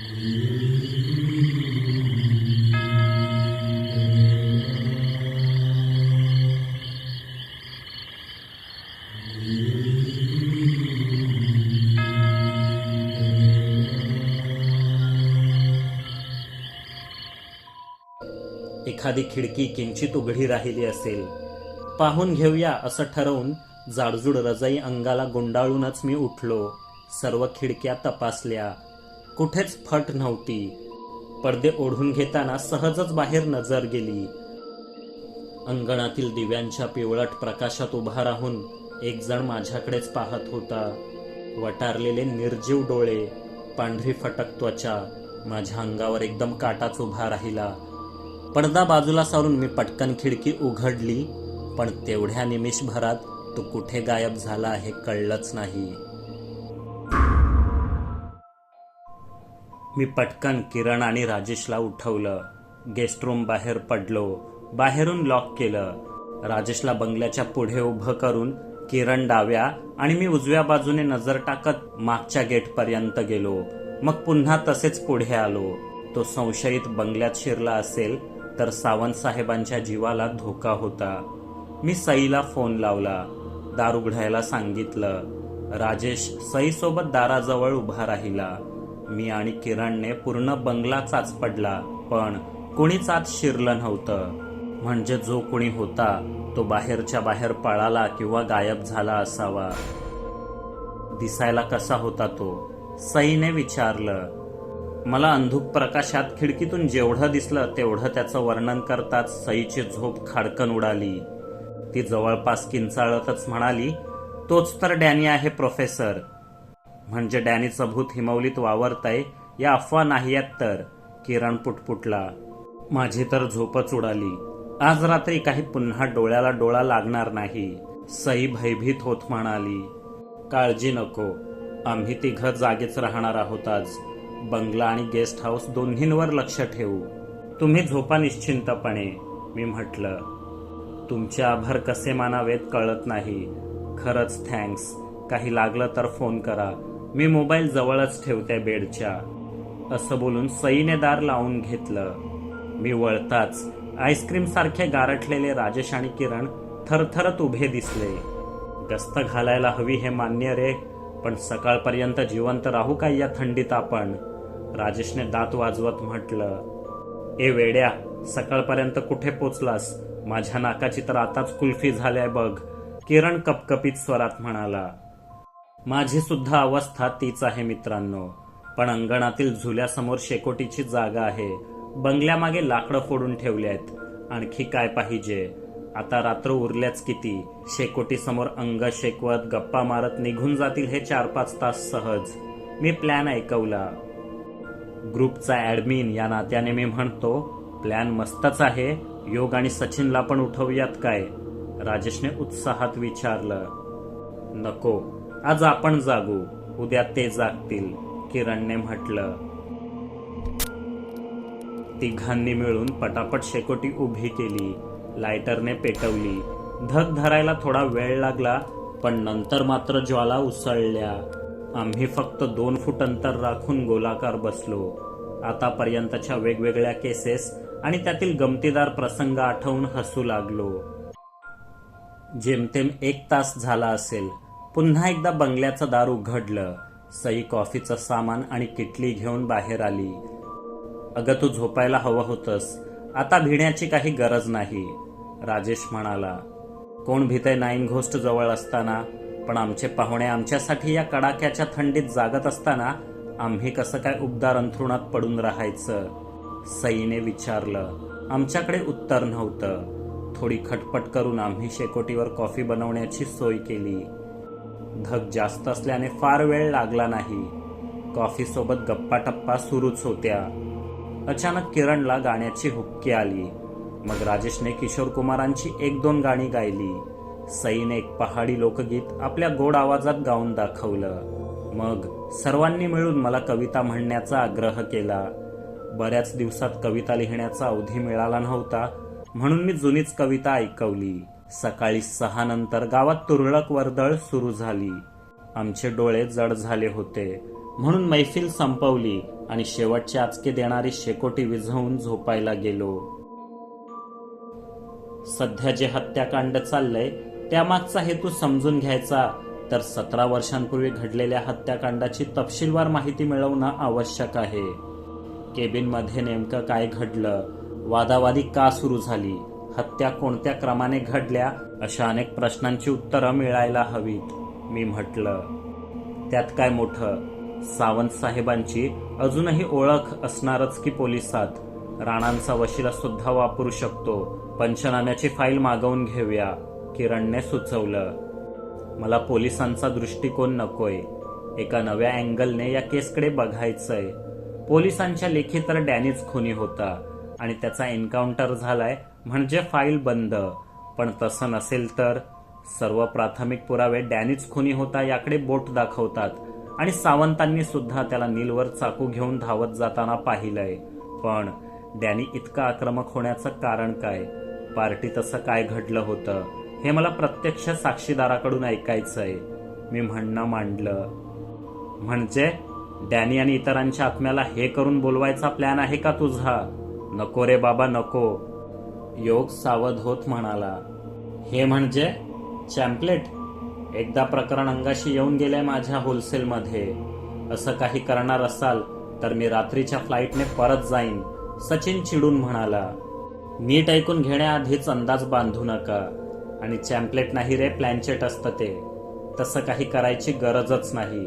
एखादी खिडकी किंचित उघडी राहिली असेल पाहून घेऊया असं ठरवून जाडजूड रजाई अंगाला गुंडाळूनच मी उठलो. सर्व खिडक्या तपासल्या. कुठेच फट नव्हती. पडदे ओढून घेताना सहजच बाहेर नजर गेली. अंगणातील दिव्यांच्या पिवळट प्रकाशात उभा राहून एक जण माझ्याकडेच पाहत होता. वटारलेले निर्जीव डोळे पांढरी फटक त्वचा माझ्या अंगावर एकदम काटाच उभा राहिला. पडदा बाजूला सारून मी पटकन खिडकी उघडली पण तेवढ्या निमिषभरात तो कुठे गायब झाला हे कळलंच नाही. मी पटकन किरण आणि राजेशला उठवलं. गेस्ट रूम बाहेर पडलो. बाहेरून लॉक केलं. राजेशला बंगल्याच्या पुढे उभं करून किरण डाव्या आणि मी उजव्या बाजूने नजर टाकत मागच्या गेटपर्यंत गेलो. मग पुन्हा तसेच पुढे आलो. तो संशयित बंगल्यात शिरला असेल तर सावंत साहेबांच्या जीवाला धोका होता. मी सईला फोन लावला. दार उघडायला सांगितलं. राजेश सईसोबत दाराजवळ उभा राहिला. मी आणि किरणने पूर्ण बंगलाचाच पडला पण कुणीच आत शिरलं नव्हतं. म्हणजे जो कुणी होता तो बाहेरच्या बाहेर पळाला किंवा गायब झाला असावा. दिसायला कसा होता तो? सईने विचारलं. मला अंधुक प्रकाशात खिडकीतून जेवढं दिसलं तेवढं त्याचं वर्णन करताच सईची झोप खाडकन उडाली. ती जवळपास किंचाळतच म्हणाली तोच तर डॅनी आहे प्रोफेसर. म्हणजे डॅनीचं भूत हिमवलीत वावरतय या अफवा नाही आहेत तर. किरण पुटपुटला. माझी तर झोपच उडाली. आज रात्री काही पुन्हा डोळ्याला डोळा लागणार नाही. सई भयभीत होत म्हणाली काळजी नको. आम्ही तिघं जागेच राहणार आहोत आज. बंगला आणि गेस्ट हाऊस दोन्हींवर लक्ष ठेवू. तुम्ही झोपा निश्चिंतपणे मी म्हटलं. तुमचे आभार कसे मानावेत कळत नाही. खरंच थँक्स. काही लागलं तर फोन करा. मी मोबाईल जवळच ठेवते बेडच्या. असं बोलून सईने दार लावून घेतलं. मी वळताच आईस्क्रीम सारखे गारठलेले राजेश आणि किरण थरथरत उभे दिसले. गस्त घालायला हवी हे मान्य रे पण सकाळपर्यंत जिवंत राहू काय या थंडीत आपण? राजेशने दात वाजवत म्हटलं. ए वेड्या सकाळपर्यंत कुठे पोचलास? माझ्या नाकाची तर आताच कुल्फी झाल्या बघ. किरण कपकपीत स्वरात म्हणाला. माझी सुद्धा अवस्था तीच आहे मित्रांनो. पण अंगणातील झुल्यासमोर शेकोटीची जागा आहे. बंगल्यामागे लाकडं फोडून ठेवली आहेत. आणखी काय पाहिजे? आता रात्र उरल्याच किती? शेकोटी समोर अंग शेकवत गप्पा मारत निघून जातील हे चार पाच तास सहज. मी प्लॅन ऐकवला. ग्रुपचा ऍडमिन या नात्याने मी म्हणतो प्लॅन मस्तच आहे. योग आणि सचिनला पण उठवूयात काय? राजेशने उत्साहात विचारलं. नको. आज आपण जागू. उद्या ते जागतील किरणने म्हटलं. तिघांनी मिळून पटापट शेकोटी उभी केली. लायटरने पेटवली. धग धरायला थोडा वेळ लागला पण नंतर मात्र ज्वाला उसळल्या. आम्ही फक्त दोन फूट अंतर राखून गोलाकार बसलो. आतापर्यंतच्या वेगवेगळ्या केसेस आणि त्यातील गमतीदार प्रसंग आठवून हसू लागलो. जेमतेम एक तास झाला असेल. पुन्हा एकदा बंगल्याचं दार उघडलं. सई कॉफीचं सामान आणि किटली घेऊन बाहेर आली. अगं तू झोपायला हवं होतंस. आता भिण्याची काही गरज नाही. राजेश म्हणाला कोण भीतय नाईन घोस्ट जवळ असताना? पण आमचे पाहुणे आमच्यासाठी या कडाक्याच्या थंडीत जागत असताना आम्ही कसं काय उबदार अंथरुणात पडून राहायचं? सईने विचारलं आमच्याकडे उत्तर नव्हतं. थोडी खटपट करून आम्ही शेकोटीवर कॉफी बनवण्याची सोय केली. धग जास्त असल्याने फार वेळ लागला नाही. कॉफीसोबत गप्पाटप्पा सुरूच होत्या. अचानक किरणला गाण्याची हुक्की आली. मग राजेशने किशोर कुमारांची एक दोन गाणी गायली. सईने एक पहाडी लोकगीत आपल्या गोड आवाजात गाऊन दाखवलं. मग सर्वांनी मिळून मला कविता म्हणण्याचा आग्रह केला. बऱ्याच दिवसात कविता लिहिण्याचा अवधी मिळाला नव्हता म्हणून मी जुनीच कविता ऐकवली. सकाळी सहा नंतर गावात तुरळक वर्दळ सुरू झाली. आमचे डोळे जड झाले होते. म्हणून मैफिल संपवली आणि शेवटचे आचके देणारी शेकोटी विझवून झोपायला गेलो. सध्या जे हत्याकांड चाललंय त्यामागचा हेतू समजून घ्यायचा तर सतरा वर्षांपूर्वी घडलेल्या हत्याकांडाची तपशीलवार माहिती मिळवणं आवश्यक आहे. केबिनमध्ये नेमकं काय घडलं? वादावादी का सुरू झाली? हत्या कोणत्या क्रमाने घडल्या अशा अनेक प्रश्नांची उत्तरं मिळायला हवीत मी म्हटलं. त्यात काय मोठं? सावंत साहेबांची अजूनही ओळख असणारच की पोलिसात. राणांचा वशिला सुद्धा वापरू शकतो. पंचनाम्याची फाईल मागवून घेऊया किरणने सुचवलं. मला पोलिसांचा दृष्टिकोन नकोय. एका नव्या अँगलने या केसकडे बघायचंय. पोलिसांच्या लेखी तर डॅनीज खुनी होता आणि त्याचा एन्काउंटर झालाय म्हणजे फाईल बंद. पण तसं नसेल तर. सर्व प्राथमिक पुरावे डॅनीच खुनी होता याकडे बोट दाखवतात. आणि सावंतांनी सुद्धा त्याला नीलवर चाकू घेऊन धावत जाताना पाहिलंय. पण डॅनी इतका आक्रमक होण्याचं कारण काय? पार्टी तसं काय घडलं होतं? हे मला प्रत्यक्ष साक्षीदाराकडून ऐकायचंय. मी म्हणणं मांडलं. म्हणजे डॅनी आणि इतरांच्या आत्म्याला हे करून बोलवायचा प्लॅन आहे का तुझा? नको रे बाबा नको. योग सावध होत म्हणाला. हे म्हणजे चॅम्पलेट? एकदा प्रकरण अंगाशी येऊन गेलंय माझ्या होलसेलमध्ये. असं काही करणार असाल तर मी रात्रीच्या फ्लाईटने परत जाईन सचिन चिडून म्हणाला. नीट ऐकून घेण्याआधीच अंदाज बांधू नका. आणि चॅम्पलेट नाही रे प्लॅनचेट असतं ते. तसं काही करायची गरजच नाही.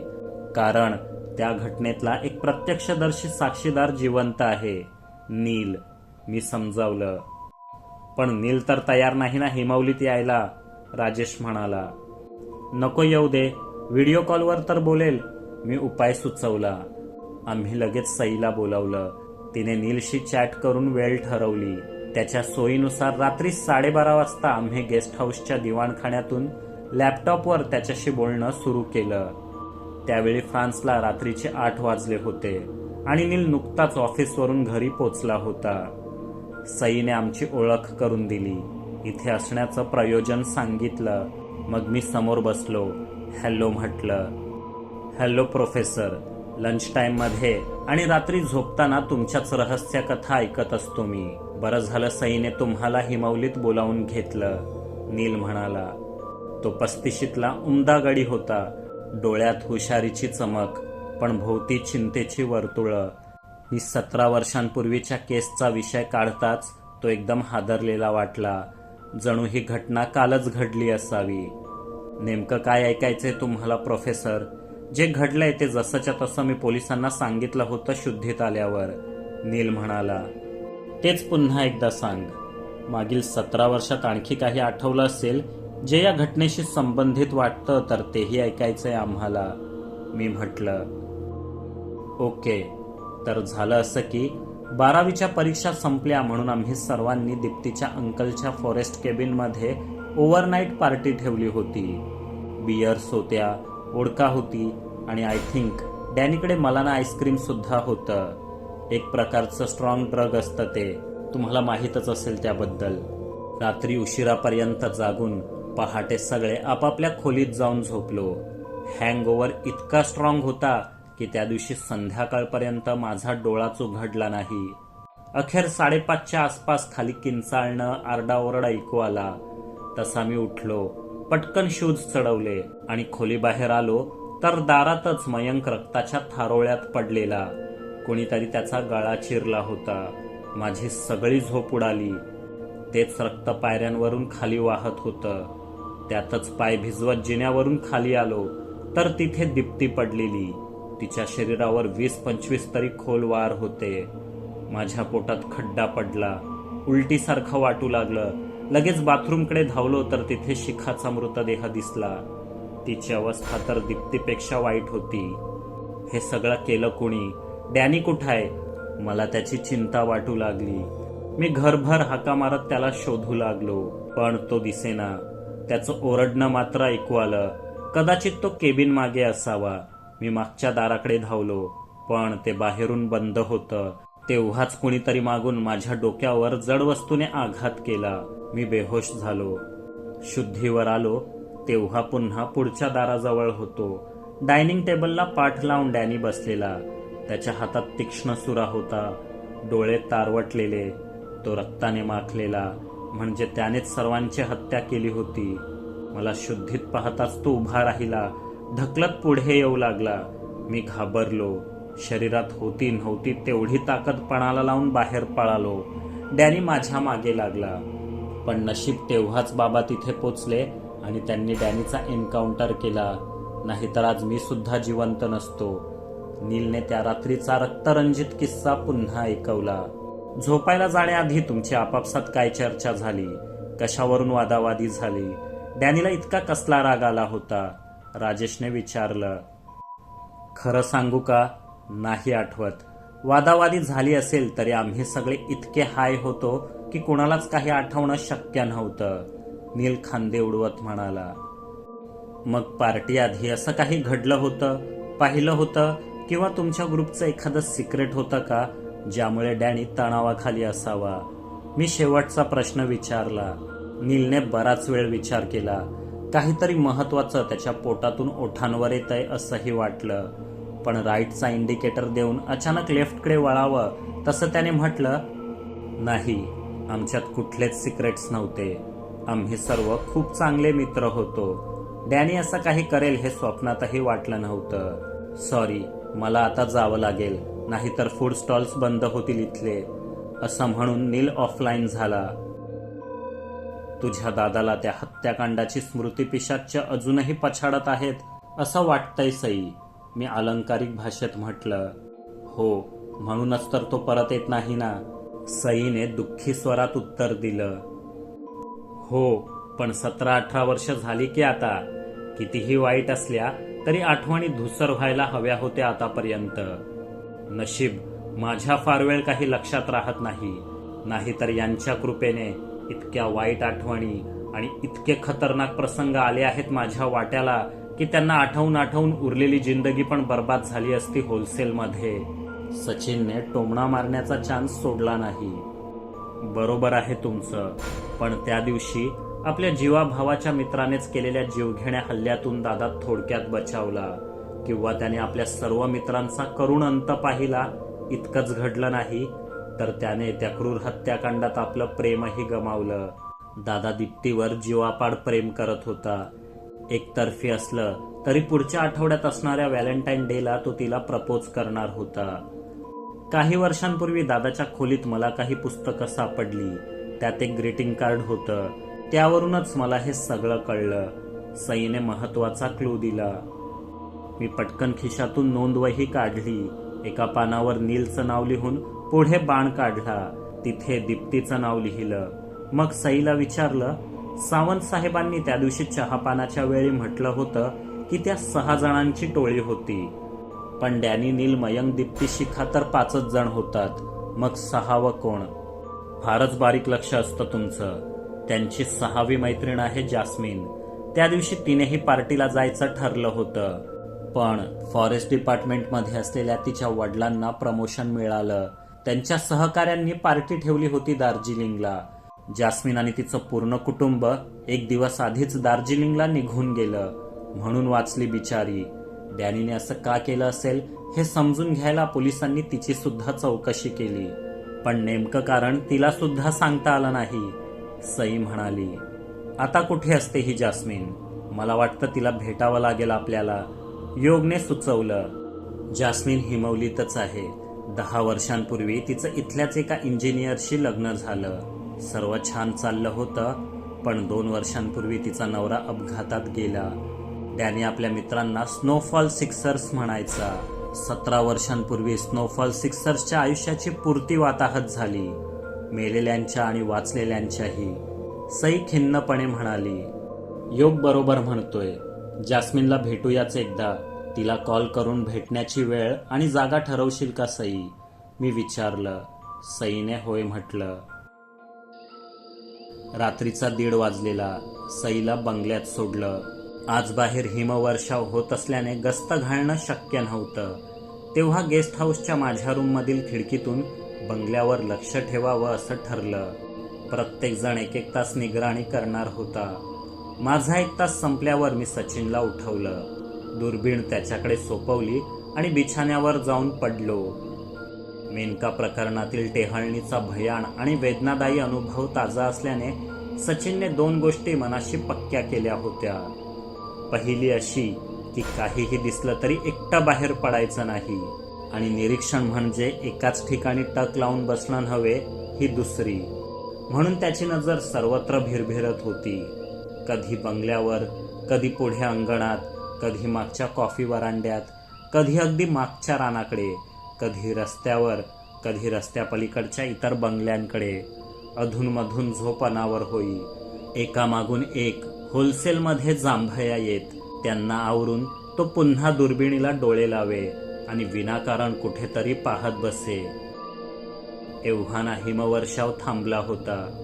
कारण त्या घटनेतला एक प्रत्यक्षदर्शी साक्षीदार जिवंत आहे. नील. मी समजावलं. पण नील तर तयार नाही ना हिमावलीत यायला राजेश म्हणाला. नको येऊ दे व्हिडिओ कॉलवर तर बोलेल मी उपाय सुचवला. आम्ही लगेच सईला बोलावलं. तिने नीलशी चॅट करून वेळ ठरवली. त्याच्या सोयीनुसार रात्री साडेबारा वाजता आम्ही गेस्ट हाऊसच्या दिवाणखान्यातून लॅपटॉपवर त्याच्याशी बोलणं सुरू केलं. त्यावेळी फ्रान्सला रात्रीचे आठ वाजले होते आणि नील नुकताच ऑफिसवरून घरी पोचला होता. सईने आमची ओळख करून दिली. इथे असण्याचं प्रयोजन सांगितलं. मग मी समोर बसलो. हॅलो म्हटलं. Hello professor. लंच टाईममध्ये आणि रात्री झोपताना तुमच्याच रहस्य कथा ऐकत असतो मी. बरं झालं सईने तुम्हाला हिमावलीत बोलावून घेतलं. नील म्हणाला. तो पस्तिशीतला उमदा गडी होता. डोळ्यात हुशारीची चमक पण भोवती चिंतेची वर्तुळं. मी सतरा वर्षांपूर्वीच्या केसचा विषय काढताच तो एकदम हादरलेला वाटला. जणू ही घटना कालच घडली असावी. नेमकं काय ऐकायचंय तुम्हाला प्रोफेसर? जे घडलंय ते जसंच्या तसं मी पोलिसांना सांगितलं होतं शुद्धीत आल्यावर. नील म्हणाला तेच पुन्हा एकदा सांग. मागील सतरा वर्षात आणखी काही आठवलं असेल जे या घटनेशी संबंधित वाटतं तर तेही ऐकायचंय आम्हाला. मी म्हटलं ओके. तर झालं असं की बारावीच्या परीक्षा संपल्या म्हणून आम्ही सर्वांनी दीप्तीच्या अंकलच्या फॉरेस्ट केबिनमध्ये ओव्हरनाईट पार्टी ठेवली होती. बियर्स होत्या ओडका होती आणि आय थिंक डॅनीकडे मलाना आईस्क्रीम सुद्धा होतं. एक प्रकारचं स्ट्रॉंग ड्रग असतं ते. तुम्हाला माहीतच असेल त्याबद्दल. रात्री उशिरापर्यंत जागून पहाटे सगळे आपापल्या खोलीत जाऊन झोपलो. हँगओव्हर इतका स्ट्रॉंग होता की त्या दिवशी संध्याकाळपर्यंत माझा डोळाच उघडला नाही. अखेर साडेपाचच्या आसपास खाली किंचाळणं आरडाओरडा ऐकू आला. तसा मी उठलो पटकन शूज चढवले आणि खोलीबाहेर आलो तर दारातच मयंक रक्ताच्या थारोळ्यात पडलेला. कोणीतरी त्याचा गळा चिरला होता. माझी सगळी झोप उडाली. तेच रक्त पायऱ्यांवरून खाली वाहत होतं. त्यातच पाय भिजवत जिन्यावरून खाली आलो तर तिथे दिप्ती पडलेली. तिच्या शरीरावर वीस पंचवीस तरी खोल वार होते. माझ्या पोटात खड्डा पडला. उलटीसारखं वाटू लागलं. लगेच बाथरूमकडे धावलो तर तिथे शिखाचा मृतदेह दिसला. तिची अवस्था तर दीप्तीपेक्षा वाईट होती. हे सगळं केलं कोणी? डॅनी कुठाय? मला त्याची चिंता वाटू लागली. मी घरभर हाका मारत त्याला शोधू लागलो. पण तो दिसेना. त्याचं ओरडणं मात्र ऐकू आलं. कदाचित तो केबिन मागे असावा. मी मागच्या दाराकडे धावलो पण ते बाहेरून बंद होतं. तेव्हाच कुणीतरी मागून माझ्या डोक्यावर जड वस्तूने आघात केला. मी बेहोश झालो. शुद्धीवर आलो तेव्हा पुन्हा पुढच्या दाराजवळ होतो. डायनिंग टेबलला पाठ लावून डॅनी बसलेला. त्याच्या हातात तीक्ष्ण सुरा होता. डोळे तारवटलेले तो रक्ताने माखलेला. म्हणजे त्यानेच सर्वांची हत्या केली होती. मला शुद्धीत पाहताच तो उभा राहिला. ढकलत पुढे येऊ लागला. मी घाबरलो. शरीरात होती नव्हती तेवढी ताकद पणाला लावून बाहेर पळालो. डॅनी माझ्या मागे लागला. पण नशीब तेव्हाच बाबा तिथे पोचले आणि त्यांनी डॅनीचा एन्काउंटर केला. नाहीतर आज मी सुद्धा जिवंत नसतो. नीलने त्या रात्रीचा रक्तरंजित किस्सा पुन्हा ऐकवला. झोपायला जाण्याआधी तुमची आपापसात काय चर्चा झाली? कशावरून वादावादी झाली? डॅनीला इतका कसला राग आला होता? राजेशने विचारलं खरं सांगू का? नाही आठवत. वादावादी झाली असेल तरी आम्ही सगळे इतके हाय होतो की कुणालाच काही आठवणं शक्य नव्हतं नील खांदे उडवत म्हणाला. मग पार्टी आधी असं काही घडलं होतं? पाहिलं होतं? किंवा तुमच्या ग्रुपचं एखादं सिक्रेट होतं का ज्यामुळे डॅनी तणावाखाली असावा? मी शेवटचा प्रश्न विचारला. नीलने बराच वेळ विचार केला. काहीतरी महत्त्वाचं त्याच्या पोटातून ओठांवर येत आहे असंही वाटलं. पण राईटचा इंडिकेटर देऊन अचानक लेफ्टकडे वळावं तसं त्याने म्हटलं नाही आमच्यात कुठलेच सिक्रेट्स नव्हते. आम्ही सर्व खूप चांगले मित्र होतो. डॅनी असं काही करेल हे स्वप्नातही वाटलं नव्हतं. सॉरी मला आता जावं लागेल नाहीतर फूड स्टॉल्स बंद होतील इथले. असं म्हणून नील ऑफलाईन झाला. तुझ्या दादाला त्या हत्याकांडाची स्मृती पिशाच्य अजूनही पछाडत आहेत असं वाटतंय सई. मी अलंकारिक भाषेत म्हटलं हो म्हणूनच तर तो परत येत नाही ना. सईने दुःखी स्वरात उत्तर दिलं हो पण सतरा अठरा वर्ष झाली की आता. कितीही वाईट असल्या तरी आठवणी धुसर व्हायला हव्या होत्या आतापर्यंत. नशीब माझ्या फार वेळ काही लक्षात राहत नाही. नाहीतर यांच्या कृपेने इतक्या वाईट आठवणी आणि इतके खतरनाक प्रसंग आले आहेत माझ्या वाट्याला की त्यांना आठवून आठवून उरलेली जिंदगी पण बर्बाद झाली असती होलसेलमध्ये. सचिनने टोमणा मारण्याचा चान्स सोडला नाही. बरोबर आहे तुमचं पण त्या दिवशी आपल्या जीवाभावाच्या मित्रानेच केलेल्या जीवघेण्या हल्ल्यातून दादा थोडक्यात बचावला. किंवा त्याने आपल्या सर्व मित्रांचा करुण अंत पाहिला इतकंच घडलं नाही तर त्याने त्या क्रूर हत्याकांडात आपलं प्रेमही गमावलं. दादा दीप्तीवर जीवापाड प्रेम करत होता. एकतर्फी असलं तरी पुढच्या आठवड्यात असणाऱ्या व्हॅलेंटाईन डेला तो तिला प्रपोज करणार होता. काही वर्षांपूर्वी दादाच्या खोलीत मला काही पुस्तकं सापडली. त्यात एक ग्रीटिंग कार्ड होतं. त्यावरूनच मला हे सगळं कळलं. सईने महत्त्वाचा क्लू दिला. मी पटकन खिशातून नोंदवही काढली. एका पानावर नीलचं नाव लिहून पुढे बाण काढला. तिथे दीप्तीचं नाव लिहिलं. मग सईला विचारलं सावंत साहेबांनी त्या दिवशी चहापानाच्या वेळी म्हटलं होतं की त्या सहा जणांची टोळी होती. पण डॅनी नील मयंक दीप्ती शिखा तर पाचच जण होतात. मग सहावं कोण? फारच बारीक लक्ष असतं तुमचं. त्यांची सहावी मैत्रीण आहे जास्मिन. त्या दिवशी तिनेही पार्टीला जायचं ठरलं होतं. पण फॉरेस्ट डिपार्टमेंटमध्ये असलेल्या तिच्या वडिलांना प्रमोशन मिळालं. त्यांच्या सहकाऱ्यांनी पार्टी ठेवली होती दार्जिलिंगला. जास्मिन आणि तिचं पूर्ण कुटुंब एक दिवस आधीच दार्जिलिंगला निघून गेलं म्हणून वाचली बिचारी. डॅनीने असं का केलं असेल हे समजून घ्यायला पोलिसांनी तिची सुद्धा चौकशी केली. पण नेमकं कारण तिला सुद्धा सांगता आलं नाही. सई म्हणाली आता कुठे असते ही जास्मिन? मला वाटतं तिला भेटावं लागेल आपल्याला. योगने सुचवलं जास्मिन हिमवलीतच आहे. दहा वर्षांपूर्वी तिचं इथल्याच एका इंजिनियरशी लग्न झालं. सर्व छान चाललं होतं पण दोन वर्षांपूर्वी तिचा नवरा अपघातात गेला. त्याने आपल्या मित्रांना स्नोफॉल सिक्सर्स म्हणायचा. सतरा वर्षांपूर्वी स्नोफॉल सिक्सर्सच्या आयुष्याची पूर्ती वाताहत झाली. मेलेल्यांच्या आणि वाचलेल्यांच्याही. सई खिन्नपणे म्हणाली योग बरोबर म्हणतोय. जास्मिनला भेटूयाच एकदा. तिला कॉल करून भेटण्याची वेळ आणि जागा ठरवशील का सई? मी विचारलं. सईने होय म्हटलं. रात्रीचा दीड वाजलेला. सईला बंगल्यात सोडलं. आज बाहेर हिमवर्षाव होत असल्याने गस्त घालणं शक्य नव्हतं. तेव्हा गेस्ट हाऊसच्या माझ्या रूममधील खिडकीतून बंगल्यावर लक्ष ठेवावं असं ठरलं. प्रत्येकजण एक एक तास निगराणी करणार होता. माझा एक तास संपल्यावर मी सचिनला उठवलं. दुर्बीण त्याच्याकडे सोपवली आणि बिछाण्यावर जाऊन पडलो. मेनका प्रकरणातील टेहळणीचा भयाण आणि वेदनादायी अनुभव ताजा असल्याने सचिनने दोन गोष्टी मनाशी पक्क्या केल्या होत्या. पहिली अशी की काहीही दिसलं तरी एकटं बाहेर पडायचं नाही आणि निरीक्षण म्हणजे एकाच ठिकाणी टक लावून बसणं नव्हे ही दुसरी. म्हणून त्याची नजर सर्वत्र भिरभिरत होती. कधी बंगल्यावर कधी पुढे अंगणात कधी मागच्या कॉफी वरांड्यात कधी अगदी मागच्या रानाकडे कधी रस्त्यावर कधी रस्त्यापलीकडच्या इतर बंगल्यांकडे. अधूनमधून झोप अनावर होई. एकामागून एक होलसेलमध्ये जांभया येत. त्यांना आवरून तो पुन्हा दुर्बिणीला डोळे लावे आणि विनाकारण कुठेतरी पाहत बसे. एव्हाना हिमवर्षाव थांबला होता.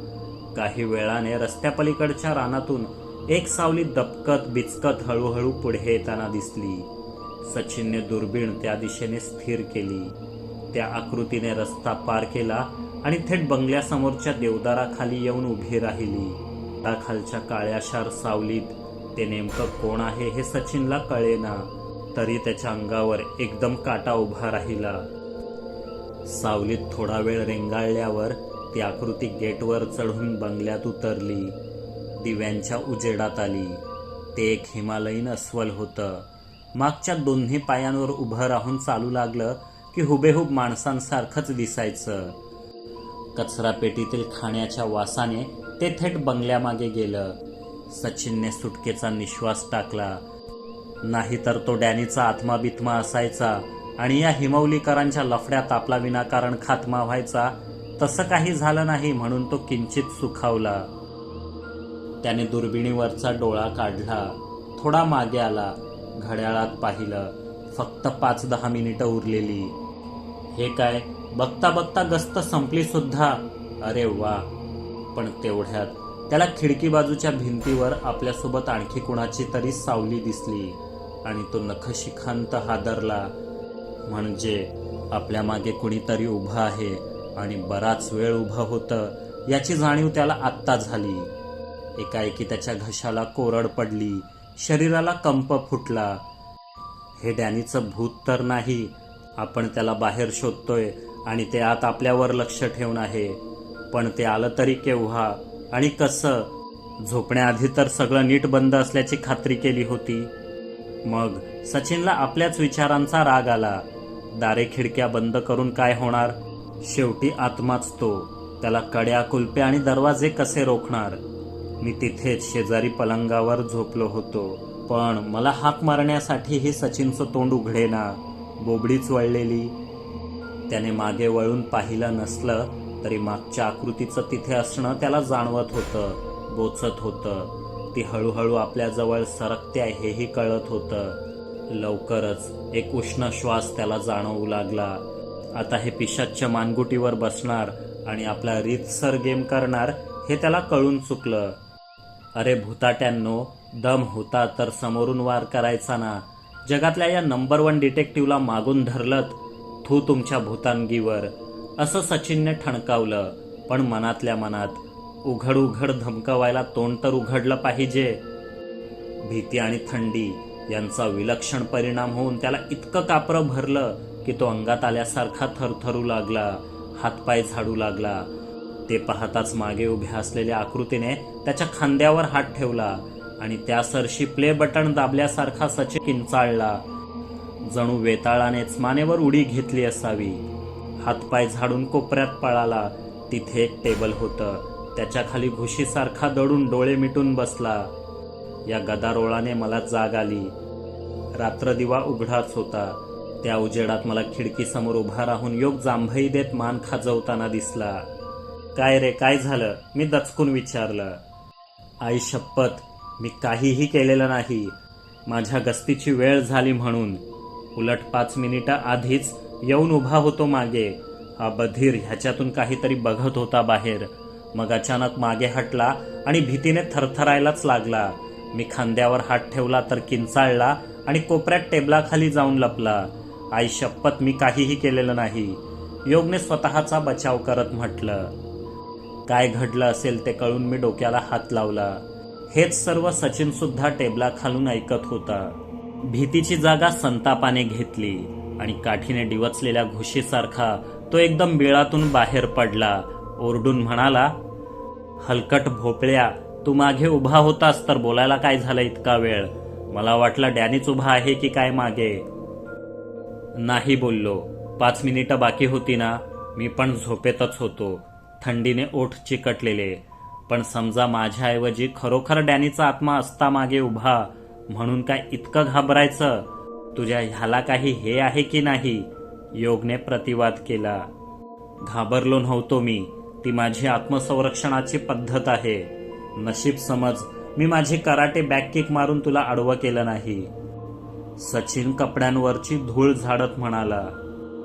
काही वेळाने रस्त्यापलीकडच्या रानातून एक सावली दपकत बिचकत हळूहळू पुढे येताना दिसली. सचिनने दुर्बीण त्या दिशेने स्थिर केली. त्या आकृतीने रस्ता पार केला आणि थेट बंगल्यासमोरच्या देवदाराखाली येऊन उभी राहिली. त्या खालच्या काळ्याशार सावलीत ते नेमकं कोण आहे हे सचिनला कळेना. तरी त्याच्या अंगावर एकदम काटा उभा राहिला. सावलीत थोडा वेळ रेंगाळल्यावर ती आकृती गेटवर चढून बंगल्यात उतरली. दिव्यांच्या उजेडात आली. ते एक हिमालयीन अस्वल होतं. मागच्या दोन्ही पायांवर उभं राहून चालू लागलं की हुबेहूब माणसांसारखंच दिसायचं कचरा पेटीतील खाण्याच्या वासाने ते थेट बंगल्यामागे गेलं. सचिनने सुटकेचा निश्वास टाकला. नाहीतर तो डॅनीचा आत्मा बित्मा असायचा आणि या हिमवलीकरांच्या लफड्यात आपला विनाकारण खात्मा व्हायचा. तसं काही झालं नाही म्हणून तो किंचित सुखावला. त्याने दुर्बिणीवरचा डोळा काढला. थोडा मागे आला. घड्याळात पाहिलं. फक्त पाच दहा मिनिटं उरलेली. हे काय? बघता बघता गस्त संपली सुद्धा. अरे वा. पण तेवढ्यात त्याला खिडकी बाजूच्या भिंतीवर आपल्यासोबत आणखी कुणाची तरी सावली दिसली आणि तो नखशिखांत हादरला. म्हणजे आपल्या मागे कुणीतरी उभं आहे आणि बराच वेळ उभं होतं याची जाणीव त्याला आत्ता झाली. एकाएकी त्याच्या घशाला कोरड पडली. शरीराला कंप फुटला. हे डॅनीचं भूत तर नाही. आपण त्याला बाहेर शोधतोय आणि ते आत आपल्यावर लक्ष ठेवून आहे. पण ते आलं तरी केव्हा आणि कसं? झोपण्याआधी तर सगळं नीट बंद असल्याची खात्री केली होती. मग सचिनला आपल्याच विचारांचा राग आला. दारे खिडक्या बंद करून काय होणार? शेवटी आत्माच तो. त्याला कड्या कुलपे आणि दरवाजे कसे रोखणार? मी तिथेच शेजारी पलंगावर झोपलो होतो. पण मला हाक मारण्यासाठीही सचिनचं तोंड उघडेना. बोबडीच वळलेली त्याने मागे वळून पाहिलं नसलं तरी मागच्या आकृतीचं तिथे असणं त्याला जाणवत होतं बोचत होतं. ती हळूहळू आपल्याजवळ सरकते आहे हेही कळत होतं. लवकरच एक उष्ण श्वास त्याला जाणवू लागला. आता हे पिशाच्च्या मानगुटीवर बसणार आणि आपला रीतसर गेम करणार हे त्याला कळून चुकलं. अरे भूताट्यांनो दम होता तर समोरून वार करायचा ना. जगातल्या या नंबर वन डिटेक्टिव्हला मागून धरलत थू तुमच्या भूतांगीवर असं सचिनने ठणकावलं पण मनातल्या मनात उघड उघड धमकवायला तोंड तर उघडलं पाहिजे. भीती आणि थंडी यांचा विलक्षण परिणाम होऊन त्याला इतकं कापरं भरलं की तो अंगात आल्यासारखा थरथरू लागला हातपाय झाडू लागला ते पाहताच मागे उभ्या असलेल्या आकृतीने त्याच्या खांद्यावर हात ठेवला आणि त्या सरशी प्ले बटन दाबल्यासारखा सचिन किंचाळला. जणू वेताळानेच मानेवर उडी घेतली असावी. हातपाय झाडून कोपऱ्यात पळाला. तिथे एक टेबल होतं. त्याच्याखाली घुशीसारखा दडून डोळे मिटून बसला. या गदारोळाने मला जाग आली. रात्र दिवा उघडाच होता. त्या उजेडात मला खिडकीसमोर उभा राहून योग जांभई देत मान खाजवताना दिसला. काय रे काय झालं? मी दचकून विचारलं. आई शपथ मी काहीही केलेलं नाही. माझ्या गस्तीची वेळ झाली म्हणून. उलट पाच मिनिटं आधीच येऊन उभा होतो मागे. हा बधीर ह्याच्यातून काहीतरी बघत होता बाहेर. मग अचानक मागे हटला आणि भीतीने थरथरायलाच लागला. मी खांद्यावर हात ठेवला तर किंचाळला आणि कोपऱ्यात टेबलाखाली जाऊन लपला. आई शपथ मी काहीही केलेलं नाही. योगने स्वतःचा बचाव करत म्हटलं. काय घडलं असेल ते कळून मी डोक्याला हात लावला. हेच सर्व सचिन सुद्धा टेबलाखालून ऐकत होता. भीतीची जागा संतापाने घेतली आणि काठीने डिवचलेल्या घुशीसारखा तो एकदम बिळातून बाहेर पडला. ओरडून म्हणाला हलकट भोपळ्या तू मागे उभा होतास तर बोलायला काय झालं इतका वेळ? मला वाटलं डॅनीच उभा आहे की काय मागे? नाही बोललो. पाच मिनिटं बाकी होती ना मी पण झोपेतच होतो. थंडीने ओठ चिकटलेले. पण समजा माझ्याऐवजी खरोखर डॅनीचा आत्मा असता मागे उभा म्हणून काय इतकं घाबरायचं? तुझ्या ह्याला काही हे आहे की नाही? योगने प्रतिवाद केला. घाबरलो नव्हतो मी. ती माझी आत्मसंरक्षणाची पद्धत आहे. नशीब समज मी माझी कराटे बॅक किक मारून तुला आडवं केलं नाही. सचिन कपड्यांवरची धूळ झाडत म्हणाला.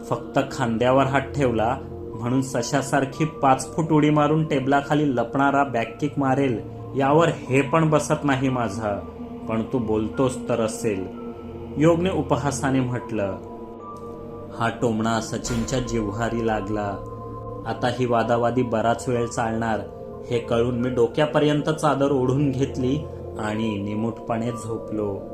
फक्त खांद्यावर हात ठेवला म्हणून सशासारखी पाच फूट उडी मारून टेबलाखाली लपणारा बॅककिक मारेल यावर हे पण बसत नाही माझा. पण तू बोलतोस तर असेल. योगने उपहासाने म्हटलं हा टोमणा सचिनच्या जिव्हारी लागला. आता ही वादावादी बराच वेळ चालणार. हे कळून मी डोक्यापर्यंत चादर ओढून घेतली आणि निमूटपणे झोपलो.